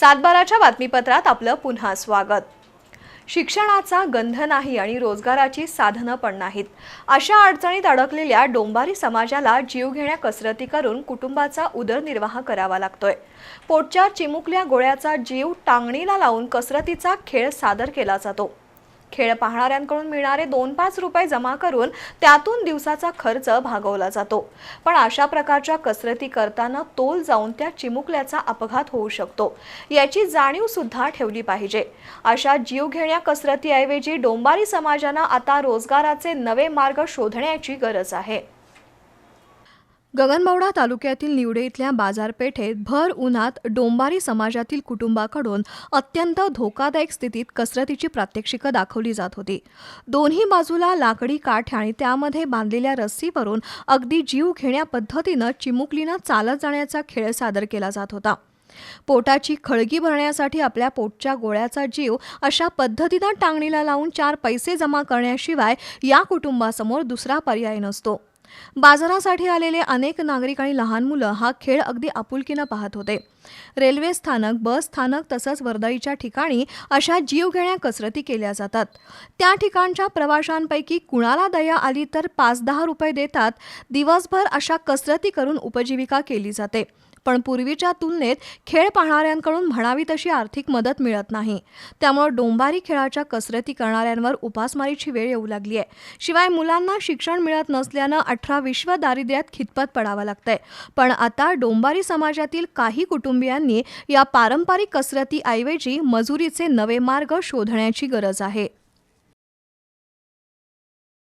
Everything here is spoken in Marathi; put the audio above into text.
सातबाराच्या बातमीपत्रात आपलं पुन्हा स्वागत. शिक्षणाचा गंध नाही आणि रोजगाराची साधनं पण नाहीत. अशा अडचणीत अडकलेल्या डोंबारी समाजाला जीवघेण्या कसरती करून कुटुंबाचा उदरनिर्वाह करावा लागतोय. पोटच्या चिमुकल्या गोळ्याचा जीव टांगणीला लावून कसरतीचा खेळ सादर केला जातो. खेळ पाहणाऱ्यांकडून मिळणारे दोन पाच रुपये जमा करून त्यातून दिवसाचा खर्च भागवला जातो. पण अशा प्रकारच्या कसरती करताना तोल जाऊन त्या चिमुकल्याचा अपघात होऊ शकतो. याची जाणीव सुद्धा ठेवली पाहिजे. अशा जीवघेण्या कसरतीऐवजी डोंबारी समाजानं आता रोजगाराचे नवे मार्ग शोधण्याची गरज आहे. गगनबावडा तालुक्यातील निवडे इथल्या बाजारपेठेत भर उन्हात डोंबारी समाजातील कुटुंबाकडून अत्यंत धोकादायक स्थितीत कसरतीची प्रात्यक्षिकं दाखवली जात होती. दोन्ही बाजूला लाकडी काठ आणि त्यामध्ये बांधलेल्या रस्सीवरून अगदी जीव घेण्या पद्धतीनं चिमुकलीनं चालत जाण्याचा खेळ सादर केला जात होता. पोटाची खळगी भरण्यासाठी आपल्या पोटच्या गोळ्याचा जीव अशा पद्धतीनं टांगणीला लावून चार पैसे जमा करण्याशिवाय या कुटुंबासमोर दुसरा पर्याय नसतो. बाजारासाठी आलेले अनेक नागरिक आणि लहान मुलं हा खेळ अगदी आपुलकीनं पाहत होते. रेल्वे स्थानक बस स्थानक तसंच वर्दळीच्या ठिकाणी अशा जीवघेण्या कसरती केल्या जातात. त्या ठिकाणच्या प्रवाशांपैकी कुणाला दया आली तर पाच दहा रुपये देतात. दिवसभर अशा कसरती करून उपजीविका केली जाते. पण पूर्वीच्या तुलनेत खेळ पाहणाऱ्यांकडून म्हणावी तशी आर्थिक मदत मिळत नाही. त्यामुळे डोंबारी खेळाच्या कसरती करणाऱ्यांवर उपासमारीची वेळ येऊ लागली आहे. शिवाय मुलांना शिक्षण मिळत नसल्यानं अठरा विश्व दारिद्र्यात खितपत पडावं लागतंय. पण आता डोंबारी समाजातील काही कुटुंबियांनी या पारंपरिक कसरतीऐवजी मजुरीचे नवे मार्ग शोधण्याची गरज आहे.